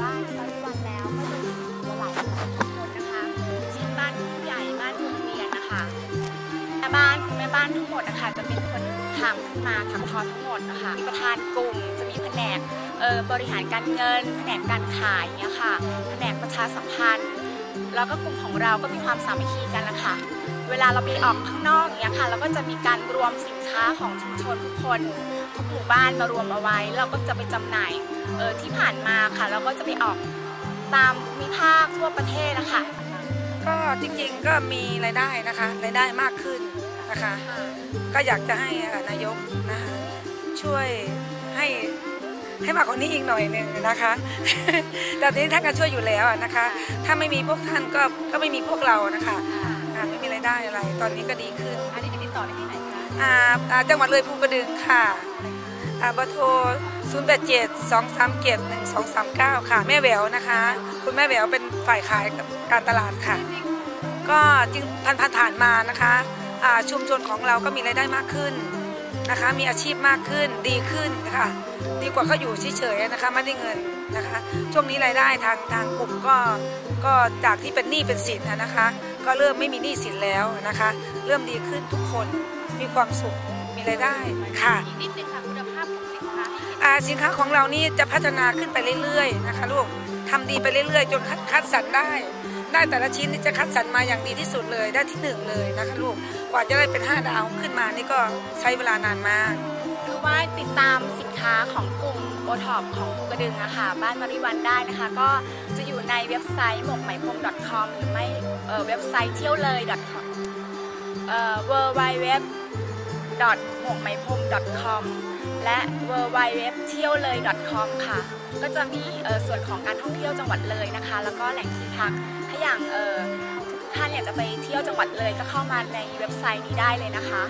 บ้านบริวันแล้วก็จะมีตัวหลักของชุมชนนะคะเช่นบ้านผู้ใหญ่บ้านโรงเรียนนะคะแม่บ้านคุณแม่บ้านทั้งหมดนะคะจะเป็นคนทำขึ้นมาทำทอทั้งหมดนะคะมีประธานกลุ่มจะมีแผนกเอ่อบริหารการเงิน แผนกการขายเนี่ยค่ะแผนกประชาสัมพันธ์ แล้วก็กลุ่มของเราก็มีความสามัคคีกันละค่ะเวลาเราไปออกข้างนอกอย่างเงี้ยค่ะเราก็จะมีการรวมสินค้าของชุมชนทุกคนทุกหมู่บ้านมารวมเอาไว้ เราก็จะไปจำหน่ายเออที่ผ่านมาค่ะ เราก็จะไปออกตามภูมิภาคทั่วประเทศนะคะก็จริงๆก็มีรายได้นะคะรายได้มากขึ้นนะคะ ก็อยากจะให้เอ่อนายกนะคะช่วยให้ ให้มากกว่านี้อีกหน่อยหนึ่งนะคะ แต่ทีนี้ท่านก็ช่วยอยู่แล้วนะคะ ถ้าไม่มีพวกท่านก็ก็ไม่มีพวกเรานะคะอ่าไม่มีรายได้อะไร ตอนนี้ก็ดีขึ้นอันนี้ติดต่อได้ที่ไหนคะอ่าอ่าจังหวัดเลยภูกระดึงค่ะอ่าเบอร์โทร 0 8 7 2 3 7 1 2 3 9 ค่ะ แม่แหววนะคะ คุณแม่แหววเป็นฝ่ายขายกับการตลาดค่ะ ก็จริงพันพันผ่านมานะคะอ่าชุมชนของเราก็มีรายได้มากขึ้น นะคะ มีอาชีพมากขึ้นดีขึ้นนะคะดีกว่าเขาอยู่เฉยๆนะคะไม่ได้เงินนะคะ ช่วงนี้รายได้ทางทางกลุ่มก็ก็จากที่เป็นหนี้เป็นสินนะนะคะ ก็เริ่มไม่มีหนี้สินแล้วนะคะ เริ่มดีขึ้นทุกคนมีความสุขมีรายได้ค่ะอีกนิดนึงค่ะคุณภาพของสินค้าที่เห็นอ่าสินค้าของเรานี่จะพัฒนาขึ้นไปเรื่อยๆนะคะลูก ทำดีไปเรื่อยๆ จนคัดคัดสรรได้ ได้แต่ละชิ้นนี่จะคัดสรรมาอย่างดีที่สุดเลยได้ที่หนึ่งเลยนะคะลูกกว่าจะได้เป็นห้าดาวขึ้นมานี่ก็ใช้เวลานานมากหรือว่าติดตามสินค้าของกลุ่มโอท็อปของภูกระดึงอะค่ะบ้านมาริวันได้นะคะ ก็จะอยู่ในเว็บไซต์หมกไหมพรม .com หรือไม่เอ่อเว็บไซต์เที่ยวเลย .com เอ่อ w w w หมกไหมพรม .com และ w w w เที่ยวเลย .com ค่ะ ก็จะมีส่วนของการท่องเที่ยวจังหวัดเลยนะคะ แล้วก็แหล่งที่พักถ้าอย่างทุกท่านอยากจะไปเที่ยวจังหวัดเลยก็เข้ามาในเว็บไซต์นี้ได้เลยนะคะ